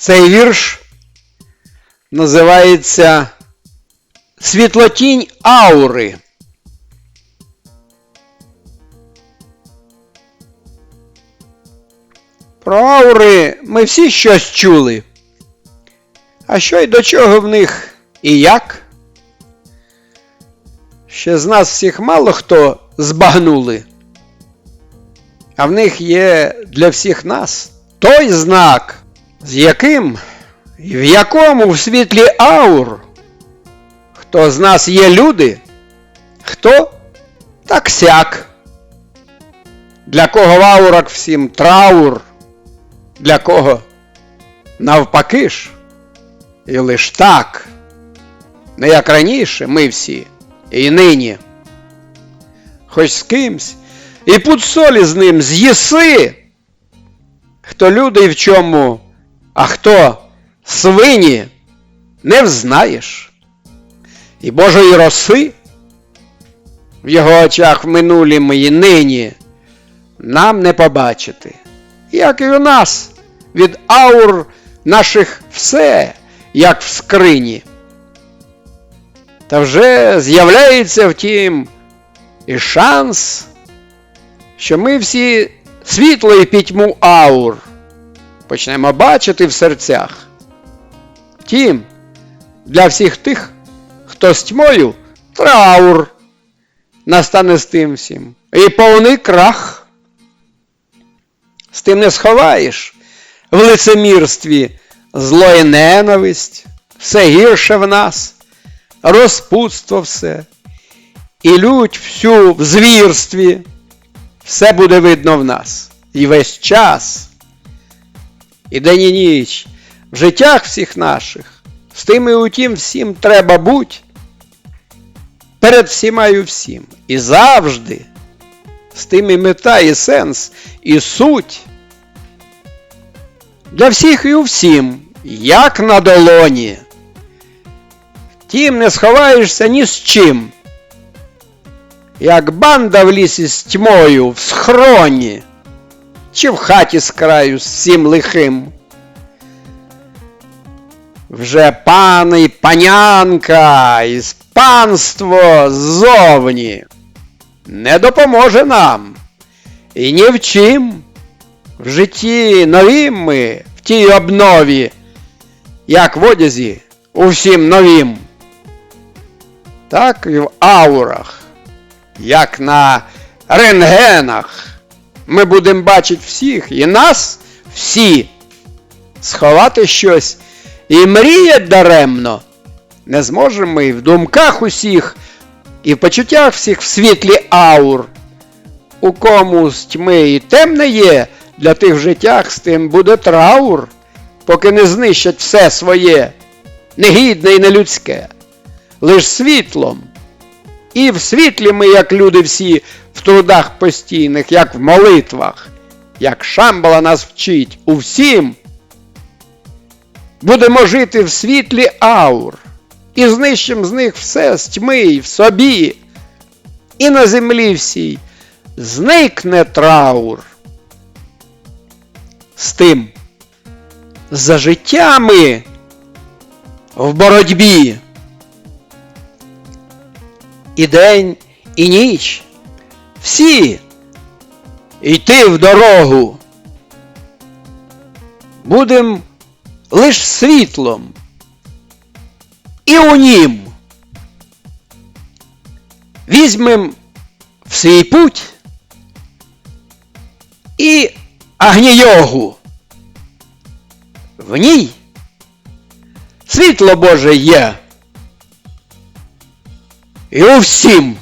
Цей вірш називається Світлотінь аури. Про аури ми всі щось чули. А що й до чого в них і як? Ще з нас всіх мало хто збагнули. А в них є для всіх нас той знак, з яким і в якому в світлі аур. Хто з нас є люди, хто так сяк. Для кого в аурах всім траур, для кого навпаки ж, і лиш так, не як раніше ми всі, і нині. Хоч з кимсь, і пуд солі з ним з'їси, хто люди і в чому, а хто свині, не взнаєш. І Божої роси в його очах в минулім і нині нам не побачити, як і у нас від аур наших все, як в скрині. Та вже з'являється втім і шанс, що ми всі світло і пітьму аур почнемо бачити в серцях. Втім, для всіх тих, хто з тьмою траур настане з тим всім. І повний крах. З тим не сховаєш в лицемірстві зло і ненависть, все гірше в нас, розпутство все, і лють всю в звірстві, все буде видно в нас. І весь час, і день і ніч, в життях всіх наших, з тим і утім всім треба буть, перед всіма і всім, і завжди, з тим і мета, і сенс, і суть. Для всіх і у всім, як на долоні. Втім, не сховаєшся ні з чим. Як банда в лісі з тьмою в схроні, чи в хаті з краю з всім лихим. Вже пан і панянка, і панство ззовні не допоможе нам. І ні в чим. В житті новім ми в тій обнові, як в одязі у всім новім. Так і в аурах, як на рентгенах, ми будемо бачити всіх і нас всі. Сховати щось і мріять даремно. Не зможемо ми в думках усіх і в почуттях всіх в світлі аур. У кому з тьми і темне є, для тих в життях з тим буде траур, поки не знищать все своє, негідне і нелюдське, лиш світлом. І в світлі ми, як люди всі, в трудах постійних, як в молитвах, як Шамбала нас вчить у всім, будемо жити в світлі аур і знищимо з них все з тьми і в собі, і на землі всій зникне траур. З тим за життями в боротьбі. І день, і ніч всі йти в дорогу. Будем лиш світлом і у нім. Візьмем в свій путь і Агнійогу. В ній світло Боже є. І у всім.